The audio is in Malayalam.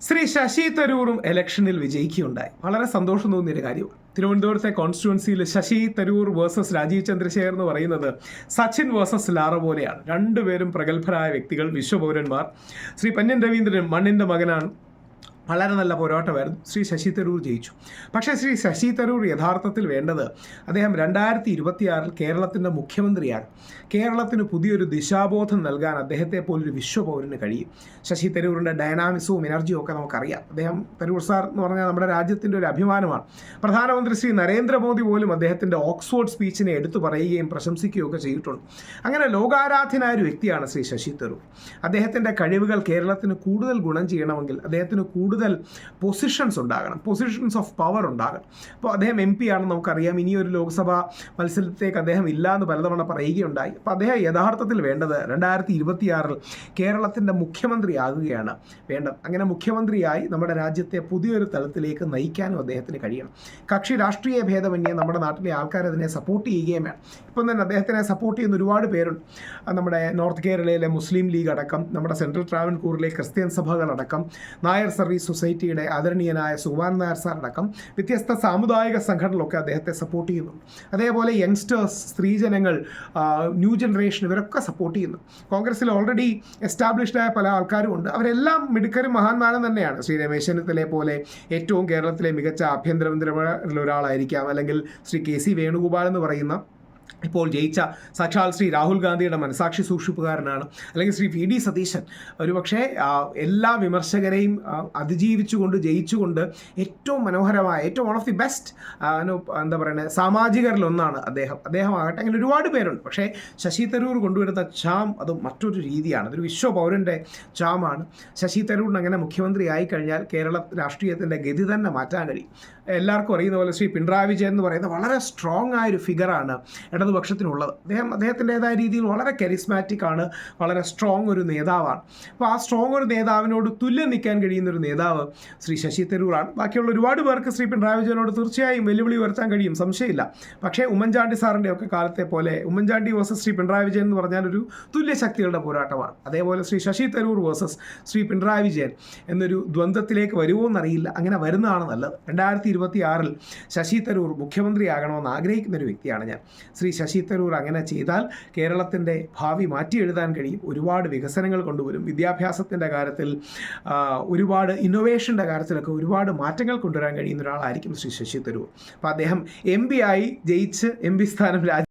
ശ്രീ ശശി തരൂറും ഇലക്ഷനിൽ വിജയിക്കുകയുണ്ടായി. വളരെ സന്തോഷം തോന്നിയൊരു കാര്യമാണ്. തിരുവനന്തപുരത്തെ കോൺസ്റ്റിറ്റ്യുവൻസിയിൽ ശശി തരൂർ വേഴ്സസ് രാജീവ് ചന്ദ്രശേഖർ എന്ന് പറയുന്നത് സച്ചിൻ വേഴ്സസ് ലാറ പോലെയാണ്. രണ്ടുപേരും പ്രഗത്ഭരായ വ്യക്തികൾ വിശ്വപൗരന്മാർ. ശ്രീ പന്യൻ രവീന്ദ്രൻ മണ്ണിന്റെ മകനാണ്. വളരെ നല്ല പോരാട്ടമായിരുന്നു. ശ്രീ ശശി തരൂർ ജയിച്ചു. പക്ഷേ ശ്രീ ശശി തരൂർ യഥാർത്ഥത്തിൽ വേണ്ടത് അദ്ദേഹം രണ്ടായിരത്തി ഇരുപത്തിയാറിൽ കേരളത്തിന്റെ മുഖ്യമന്ത്രിയാണ്. കേരളത്തിന് പുതിയൊരു ദിശാബോധം നൽകാൻ അദ്ദേഹത്തെ പോലൊരു വിശ്വപൗരന് കഴിയും. ശശി തരൂരിന്റെ ഡൈനാമിസവും എനർജിയും ഒക്കെ നമുക്കറിയാം. അദ്ദേഹം തരൂർ സാർ എന്ന് പറഞ്ഞാൽ നമ്മുടെ രാജ്യത്തിന്റെ ഒരു അഭിമാനമാണ്. പ്രധാനമന്ത്രി ശ്രീ നരേന്ദ്രമോദി പോലും അദ്ദേഹത്തിന്റെ ഓക്സ്ഫോർഡ് സ്പീച്ചിനെ എടുത്തു പറയുകയും പ്രശംസിക്കുകയും ഒക്കെ ചെയ്തിട്ടുണ്ട്. അങ്ങനെ ലോകാരാധ്യനായ ഒരു വ്യക്തിയാണ് ശ്രീ ശശി തരൂർ. അദ്ദേഹത്തിന്റെ കഴിവുകൾ കേരളത്തിന് കൂടുതൽ ഗുണം ചെയ്യണമെങ്കിൽ അദ്ദേഹത്തിന് കൂടുതൽ പൊസിഷൻസ് ഉണ്ടാകണം. പൊസിഷൻസ് ഓഫ് പവർ ഉണ്ടാകണം. അപ്പോൾ അദ്ദേഹം എം പി ആണെന്ന് നമുക്കറിയാം. ഇനിയൊരു ലോക്സഭാ മത്സരത്തേക്ക് അദ്ദേഹം ഇല്ല എന്ന് പലതവണ പറയുകയുണ്ടായി. അപ്പോൾ അദ്ദേഹം യഥാർത്ഥത്തിൽ വേണ്ടത് രണ്ടായിരത്തി ഇരുപത്തിയാറിൽ കേരളത്തിന്റെ മുഖ്യമന്ത്രിയാകുകയാണ് വേണ്ടത്. അങ്ങനെ മുഖ്യമന്ത്രിയായി നമ്മുടെ രാജ്യത്തെ പുതിയൊരു തലത്തിലേക്ക് നയിക്കാനും അദ്ദേഹത്തിന് കഴിയണം. കക്ഷി രാഷ്ട്രീയ ഭേദമന്യേ നമ്മുടെ നാട്ടിലെ ആൾക്കാർ അതിനെ സപ്പോർട്ട് ചെയ്യുകയും വേണം. ഇപ്പം തന്നെ അദ്ദേഹത്തിനെ സപ്പോർട്ട് ചെയ്യുന്ന ഒരുപാട് പേരുണ്ട്. നമ്മുടെ നോർത്ത് കേരളയിലെ മുസ്ലിം ലീഗ് അടക്കം നമ്മുടെ സെൻട്രൽ ട്രാവൻകൂറിലെ ക്രിസ്ത്യൻ സഭകളടക്കം നായർ സർവീസ് സൊസൈറ്റിയുടെ ആദരണീയനായ സുകുമാരൻ നായർ സാർ അടക്കം വ്യത്യസ്ത സാമുദായിക സംഘടനകളൊക്കെ അദ്ദേഹത്തെ സപ്പോർട്ട് ചെയ്യുന്നു. അതേപോലെ യങ്സ്റ്റേഴ്സ് സ്ത്രീജനങ്ങൾ ന്യൂ ജനറേഷൻ ഇവരൊക്കെ സപ്പോർട്ട് ചെയ്യുന്നു. കോൺഗ്രസ്സിൽ ഓൾറെഡി എസ്റ്റാബ്ലിഷ്ഡ് ആയ പല ആൾക്കാരും ഉണ്ട്. അവരെല്ലാം മിടുക്കരും മഹാന്മാരും തന്നെയാണ്. ശ്രീ രമേശ് ചെന്നിത്തലയെ പോലെ ഏറ്റവും കേരളത്തിലെ മികച്ച ആഭ്യന്തരമന്ത്രിമാരിൽ ഒരാളായിരിക്കാം അല്ലെങ്കിൽ ശ്രീ കെ സി വേണുഗോപാൽ എന്ന് പറയുന്ന ഇപ്പോൾ ജയിച്ച സാക്ഷാൽ ശ്രീ രാഹുൽ ഗാന്ധിയുടെ മനസാക്ഷി സൂക്ഷിപ്പുകാരനാണ്. അല്ലെങ്കിൽ ശ്രീ വി ഡി സതീശൻ. ഒരുപക്ഷെ എല്ലാ വിമർശകരെയും അതിജീവിച്ചുകൊണ്ട് ജയിച്ചുകൊണ്ട് ഏറ്റവും മനോഹരമായ ഏറ്റവും വൺ ഓഫ് ദി ബെസ്റ്റ് എന്താ പറയുന്നത് സാമാജികരിലൊന്നാണ് അദ്ദേഹം. അദ്ദേഹം ആകട്ടെ അങ്ങനെ ഒരുപാട് പേരുണ്ട്. പക്ഷേ ശശി തരൂർ കൊണ്ടുവരുന്ന ചാം അത് മറ്റൊരു രീതിയാണ്. അതൊരു വിശ്വ പൗരന്റെ ചാമാണ് ശശി തരൂരിന് അങ്ങനെ മുഖ്യമന്ത്രി ആയിക്കഴിഞ്ഞാൽ കേരള രാഷ്ട്രീയത്തിന്റെ ഗതി തന്നെ മാറ്റാൻ കഴിയും. എല്ലാവർക്കും അറിയുന്ന പോലെ ശ്രീ പിണറായി വിജയൻ എന്ന് പറയുന്ന വളരെ സ്ട്രോങ് ആയ ഒരു ഫിഗറാണ് ഇടതുപക്ഷത്തിനുള്ളത്. അദ്ദേഹം അദ്ദേഹത്തിന്റെതായ രീതിയിൽ വളരെ കരിസ്മാറ്റിക് ആണ് വളരെ സ്ട്രോങ് ഒരു നേതാവാണ്. അപ്പോൾ ആ സ്ട്രോങ് ഒരു നേതാവിനോട് തുല്യം നിൽക്കാൻ കഴിയുന്ന ഒരു നേതാവ് ശ്രീ ശശി തരൂറാണ്. ബാക്കിയുള്ള ഒരുപാട് പേർക്ക് ശ്രീ പിണറായി വിജയനോട് തീർച്ചയായും വെല്ലുവിളി ഉയർത്താൻ കഴിയും സംശയമില്ല. പക്ഷേ ഉമ്മൻചാണ്ടി സാറിന്റെ ഒക്കെ കാലത്തെ പോലെ ഉമ്മൻചാണ്ടി വേഴ്സസ് ശ്രീ പിണറായി വിജയൻ എന്ന് പറഞ്ഞാൽ ഒരു തുല്യ ശക്തികളുടെ പോരാട്ടമാണ്. അതേപോലെ ശ്രീ ശശി തരൂർ വേഴ്സസ് ശ്രീ പിണറായി വിജയൻ എന്നൊരു ദ്വന്ദ്വത്തിലേക്ക് വരുമോ എന്നറിയില്ല. അങ്ങനെ വരുന്നതാണ് നല്ലത്. രണ്ടായിരത്തി ഇരുപത്തി ആറിൽ ശശി തരൂർ മുഖ്യമന്ത്രിയാകണമെന്ന് ആഗ്രഹിക്കുന്ന ഒരു വ്യക്തിയാണ് ഞാൻ. ശ്രീ ശശി തരൂർ അങ്ങനെ ചെയ്താൽ കേരളത്തിന്റെ ഭാവി മാറ്റി എഴുതാൻ കഴിയും. ഒരുപാട് വികസനങ്ങൾ കൊണ്ടുവരും. വിദ്യാഭ്യാസത്തിന്റെ കാര്യത്തിൽ ഒരുപാട് ഇന്നോവേഷന്റെ കാര്യത്തിലൊക്കെ ഒരുപാട് മാറ്റങ്ങൾ കൊണ്ടുവരാൻ കഴിയുന്ന ഒരാളായിരിക്കും ശ്രീ ശശി തരൂർ. അപ്പോൾ അദ്ദേഹം എം ആയി ജയിച്ച് എം സ്ഥാനം രാജി